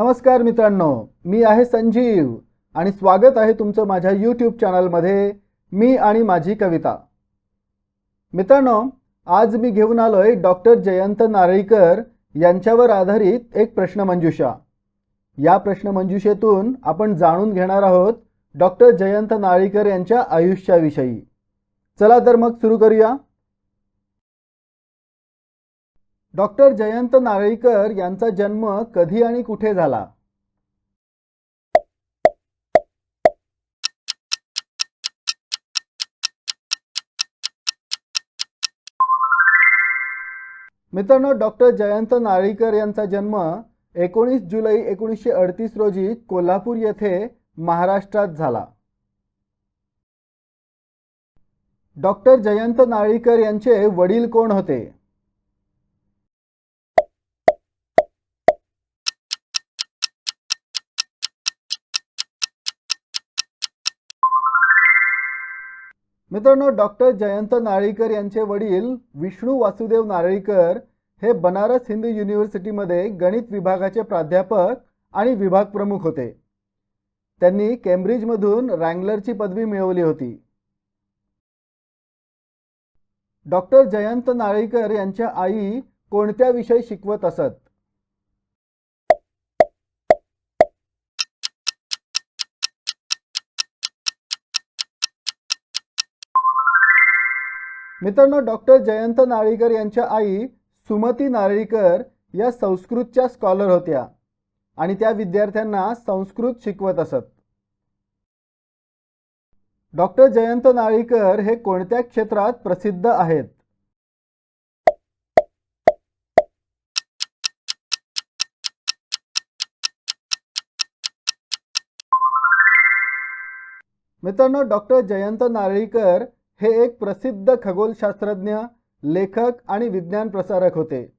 नमस्कार मित्रांनो मी आहे संजीव आणि स्वागत आहे तुमचं माझ्या यूट्यूब चॅनलमध्ये मी आणि माझी कविता. मित्रांनो आज मी घेऊन आलोय डॉक्टर जयंत नारळीकर यांच्यावर आधारित एक प्रश्नमंजुषा या प्रश्नमंजुषेतून आपण जाणून घेणार आहोत डॉक्टर जयंत नारळीकर यांच्या आयुष्याविषयी. चला तर मग सुरू करूया. डॉक्टर जयंत नारळीकर यांचा जन्म कधी आणि कुठे झाला? मित्रांनो डॉक्टर जयंत नारळीकर यांचा जन्म एकोणीस जुलै एकोणीसशे अडतीस रोजी कोल्हापूर येथे महाराष्ट्रात झाला. डॉक्टर जयंत नारळीकर यांचे वडील कोण होते? मित्रांनो डॉक्टर जयंत नारळीकर यांचे वडील विष्णू वासुदेव नारळीकर हे बनारस हिंदू युनिव्हर्सिटीमध्ये गणित विभागाचे प्राध्यापक आणि विभाग प्रमुख होते. त्यांनी केम्ब्रिजमधून रँगलरची पदवी मिळवली होती. डॉक्टर जयंत नारळीकर यांच्या आई कोणत्या विषय शिकवत असत? मित्रांनो डॉक्टर जयंत नारळीकर यांच्या आई सुमती नारळीकर या संस्कृतच्या स्कॉलर होत्या आणि त्या विद्यार्थ्यांना संस्कृत शिकवत असत. डॉक्टर जयंत नारळीकर हे कोणत्या क्षेत्रात प्रसिद्ध आहेत? मित्रांनो डॉक्टर जयंत नारळीकर हे एक प्रसिद्ध खगोलशास्त्रज्ञ लेखक आणि विज्ञान प्रसारक होते.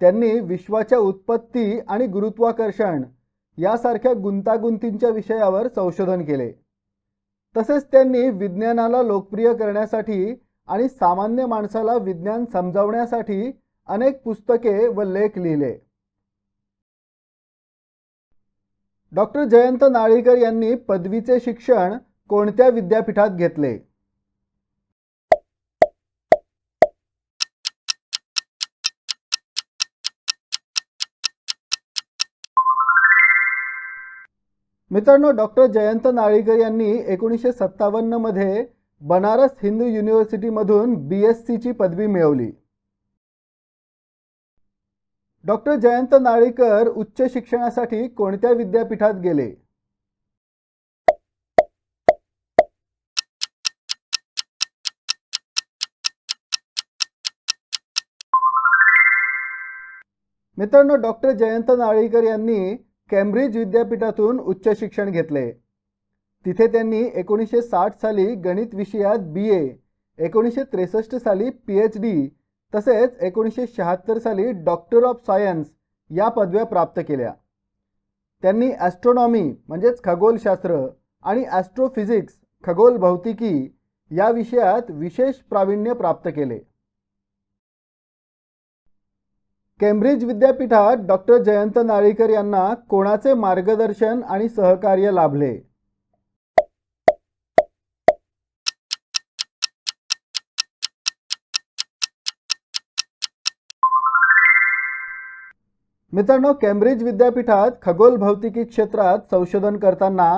त्यांनी विश्वाच्या उत्पत्ती आणि गुरुत्वाकर्षण यासारख्या गुंतागुंतींच्या विषयावर संशोधन केले. तसेच त्यांनी विज्ञानाला लोकप्रिय करण्यासाठी आणि सामान्य माणसाला विज्ञान समजावण्यासाठी अनेक पुस्तके व लेख लिहिले. डॉक्टर जयंत नाळीकर यांनी पदवीचे शिक्षण कोणत्या विद्यापीठात घेतले? मित्रांनो डॉक्टर जयंत नाळीकर यांनी एकोणीसशे सत्तावन्नमध्ये बनारस हिंदू युनिव्हर्सिटीमधून बी एस सीची पदवी मिळवली. डॉक्टर जयंत नाळीकर उच्च शिक्षणासाठी कोणत्या विद्यापीठात गेले? मित्रांनो डॉक्टर जयंत नाळीकर यांनी कॅम्ब्रिज विद्यापीठातून उच्च शिक्षण घेतले. तिथे त्यांनी एकोणीसशे साठ साली गणित विषयात बी ए एकोणीसशे त्रेसष्ट साली पी एच डी तसेच एकोणीसशे शहात्तर साली डॉक्टर ऑफ सायन्स या पदव्या प्राप्त केल्या. त्यांनी ॲस्ट्रॉनॉमी म्हणजेच खगोलशास्त्र आणि ॲस्ट्रोफिजिक्स खगोल भौतिकी या विषयात विशेष प्रावीण्य प्राप्त केले. केम्ब्रिज विद्यापीठात डॉक्टर जयंत नारळीकर यांना कोणाचे मार्गदर्शन आणि सहकार्य लाभले? मित्रांनो केम्ब्रिज विद्यापीठात खगोल भौतिकी क्षेत्रात संशोधन करताना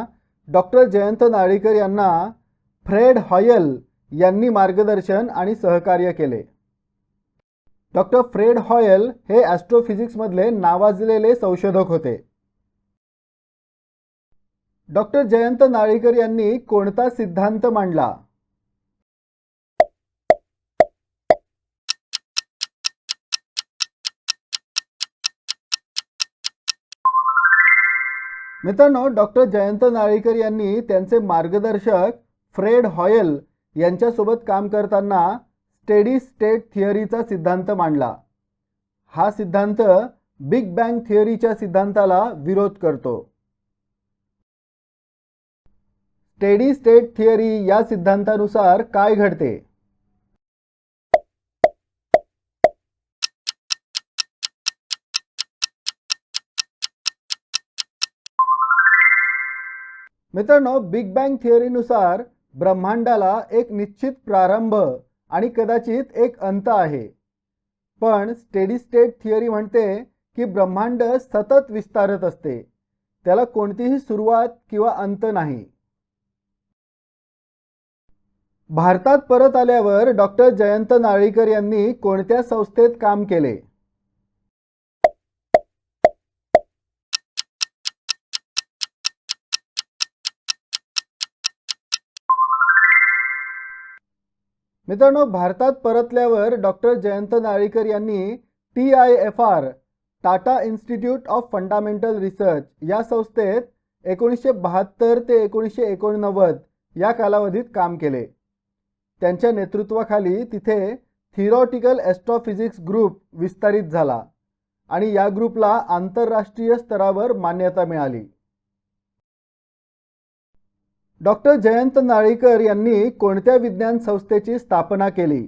डॉक्टर जयंत नाळीकर यांना फ्रेड हॉयल यांनी मार्गदर्शन आणि सहकार्य केले. डॉक्टर फ्रेड हॉयल हे ॲस्ट्रोफिजिक्समधले नावाजलेले संशोधक होते. डॉक्टर जयंत नाळीकर यांनी कोणता सिद्धांत मांडला? मित्रांनो डॉक्टर जयंत नाळीकर यांनी त्यांचे मार्गदर्शक फ्रेड हॉयल यांच्यासोबत काम करताना स्टेडी स्टेट थिअरीचा सिद्धांत मांडला. हा सिद्धांत बिग बँग थिअरीच्या सिद्धांताला विरोध करतो. स्टेडी स्टेट थिअरी या सिद्धांतानुसार काय घडते? मित्रांनो बिग बँग थिअरीनुसार ब्रह्मांडाला एक निश्चित प्रारंभ आणि कदाचित एक अंत आहे. पण स्टेडी स्टेट थिअरी म्हणते की ब्रह्मांड सतत विस्तारत असते. त्याला कोणतीही सुरुवात किंवा अंत नाही. भारतात परत आल्यावर डॉक्टर जयंत नारळीकर यांनी कोणत्या संस्थेत काम केले? मित्रांनो भारतात परतल्यावर डॉक्टर जयंत नाळीकर यांनी T I F R Tata institute of fundamental research या संस्थेत एकोणीसशे बहात्तर ते एकोणीसशे एकोणनव्वद या कालावधीत काम केले. त्यांच्या नेतृत्वाखाली तिथे थिरॉटिकल ॲस्ट्रॉफिजिक्स ग्रुप विस्तारित झाला आणि या ग्रुपला आंतरराष्ट्रीय स्तरावर मान्यता मिळाली. डॉक्टर जयंत नाळीकर यांनी कोणत्या विज्ञान संस्थेची स्थापना केली?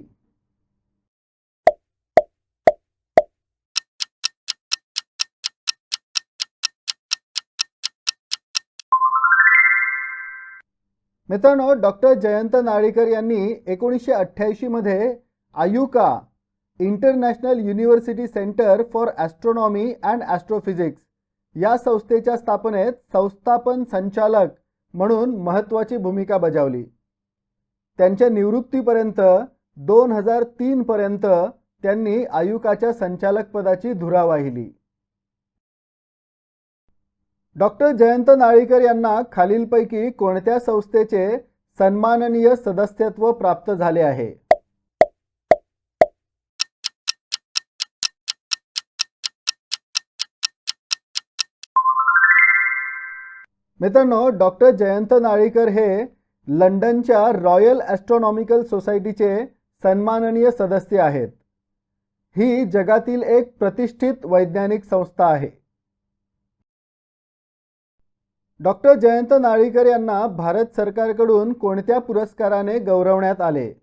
मित्रांनो डॉक्टर जयंत नाळीकर यांनी एकोणीसशे अठ्ठ्याऐंशीमध्ये IUCAA international university centre for astronomy and astrophysics या संस्थेच्या स्थापनेत संस्थापन संचालक म्हणून महत्त्वाची भूमिका बजावली. त्यांच्या निवृत्तीपर्यंत दोन हजार तीनपर्यंत त्यांनी आयुकाच्या संचालकपदाची धुरा वाहिली. डॉक्टर जयंत नाळीकर यांना खालीलपैकी कोणत्या संस्थेचे सन्माननीय सदस्यत्व प्राप्त झाले आहे? मित्रांनो डॉक्टर जयंत नाळीकर हे लंडनच्या रॉयल ॲस्ट्रॉनॉमिकल सोसायटीचे सन्माननीय सदस्य आहेत. ही जगातील एक प्रतिष्ठित वैज्ञानिक संस्था आहे. डॉक्टर जयंत नाळीकर यांना भारत सरकारकडून कोणत्या पुरस्काराने गौरवण्यात आले?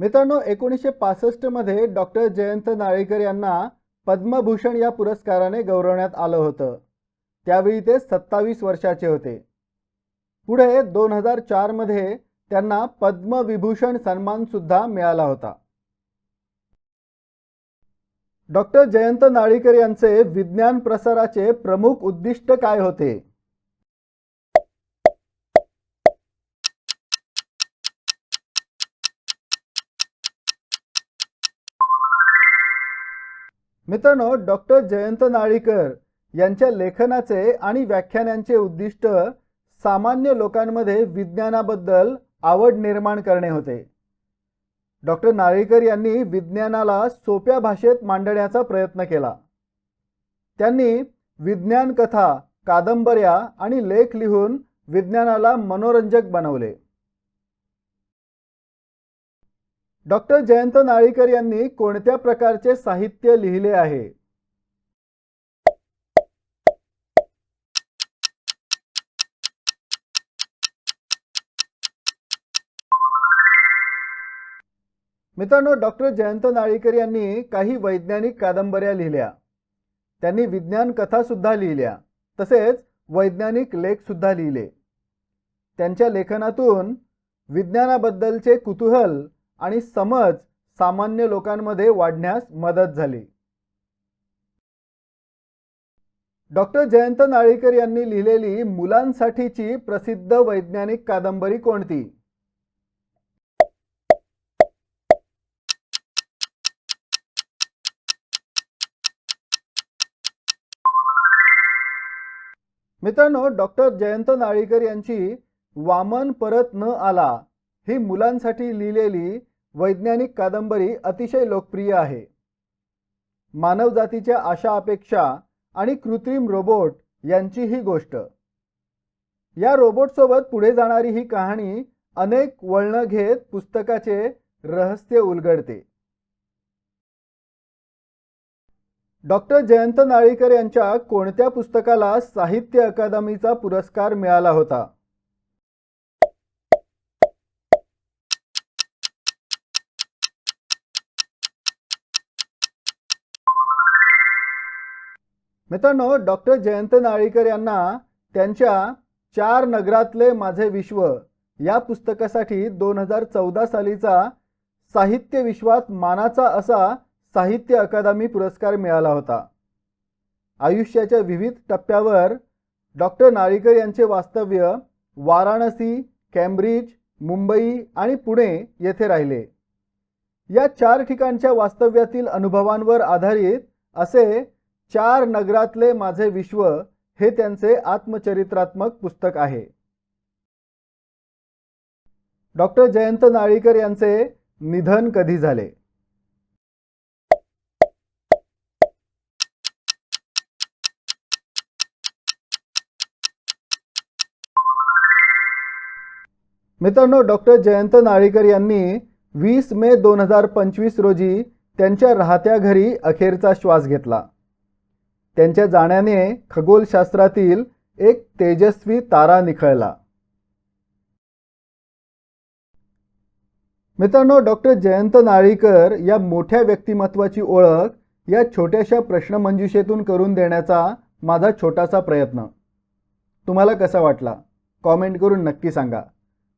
मित्रांनो एकोणीसशे पासष्टमध्ये डॉक्टर जयंत नाळेकर यांना पद्मभूषण या पुरस्काराने गौरवण्यात आलं होतं. त्यावेळी ते सत्तावीस वर्षाचे होते. पुढे दोन हजार चारमध्ये त्यांना पद्मविभूषण सन्मानसुद्धा मिळाला होता. डॉक्टर जयंत नाळीकर यांचे विज्ञान प्रसाराचे प्रमुख उद्दिष्ट काय होते? मित्रांनो डॉक्टर जयंत नाळीकर यांच्या लेखनाचे आणि व्याख्यानांचे उद्दिष्ट सामान्य लोकांमध्ये विज्ञानाबद्दल आवड निर्माण करणे होते. डॉक्टर नाळीकर यांनी विज्ञानाला सोप्या भाषेत मांडण्याचा प्रयत्न केला. त्यांनी विज्ञान कथा कादंबऱ्या आणि लेख लिहून विज्ञानाला मनोरंजक बनवले. डॉक्टर जयंत नाळीकर यांनी कोणत्या प्रकारचे साहित्य लिहिले आहे? मित्रांनो डॉक्टर जयंत नाळीकर यांनी काही वैज्ञानिक कादंबऱ्या लिहिल्या. त्यांनी विज्ञान कथासुद्धा लिहिल्या तसेच वैज्ञानिक लेखसुद्धा लिहिले. त्यांच्या लेखनातून विज्ञानाबद्दलचे कुतूहल आणि समज सामान्य लोकांमध्ये वाढण्यास मदत झाली. डॉक्टर जयंत नाळीकर यांनी लिहिलेली मुलांसाठीची प्रसिद्ध वैज्ञानिक कादंबरी कोणती? मित्रांनो डॉक्टर जयंत नाळीकर यांची वामन परत न आला ही मुलांसाठी लिहिलेली वैज्ञानिक कादंबरी अतिशय लोकप्रिय आहे. मानवजातीच्या आशा अपेक्षा आणि कृत्रिम रोबोट यांची ही गोष्ट. या रोबोटसोबत पुढे जाणारी ही कहाणी अनेक वळणं घेत पुस्तकाचे रहस्य उलगडते. डॉक्टर जयंत नाळीकर यांच्या कोणत्या पुस्तकाला साहित्य अकादमीचा पुरस्कार मिळाला होता? मित्रांनो डॉक्टर जयंत नाळीकर यांना त्यांच्या चार नगरातले माझे विश्व या पुस्तकासाठी दोन हजार चौदा सालीचा साहित्य विश्वात मानाचा असा साहित्य अकादमी पुरस्कार मिळाला होता. आयुष्याच्या विविध टप्प्यावर डॉक्टर नाळीकर यांचे वास्तव्य वाराणसी कॅम्ब्रिज मुंबई आणि पुणे येथे राहिले. या चार ठिकाणच्या वास्तव्यातील अनुभवांवर आधारित असे चार नगरातले माझे विश्व हे त्यांचे आत्मचरित्रात्मक पुस्तक आहे. डॉक्टर जयंत नाळीकर यांचे निधन कधी झाले? मित्रांनो डॉक्टर जयंत नाळीकर यांनी वीस मे दोन हजार पंचवीस रोजी त्यांच्या राहत्या घरी अखेरचा श्वास घेतला. त्यांच्या जाण्याने खगोलशास्त्रातील एक तेजस्वी तारा निखळला. मित्रांनो डॉक्टर जयंत नाळीकर या मोठ्या व्यक्तिमत्वाची ओळख या छोट्याशा प्रश्नमंजुषेतून करून देण्याचा माझा छोटासा प्रयत्न. तुम्हाला कसा वाटला? कॉमेंट करून नक्की सांगा.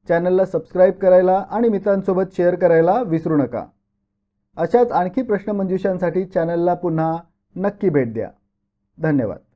चॅनलला सबस्क्राईब करायला आणि मित्रांसोबत शेअर करायला विसरू नका. अशाच आणखी प्रश्नमंजुषांसाठी चॅनलला पुन्हा नक्की भेट द्या. धन्यवाद.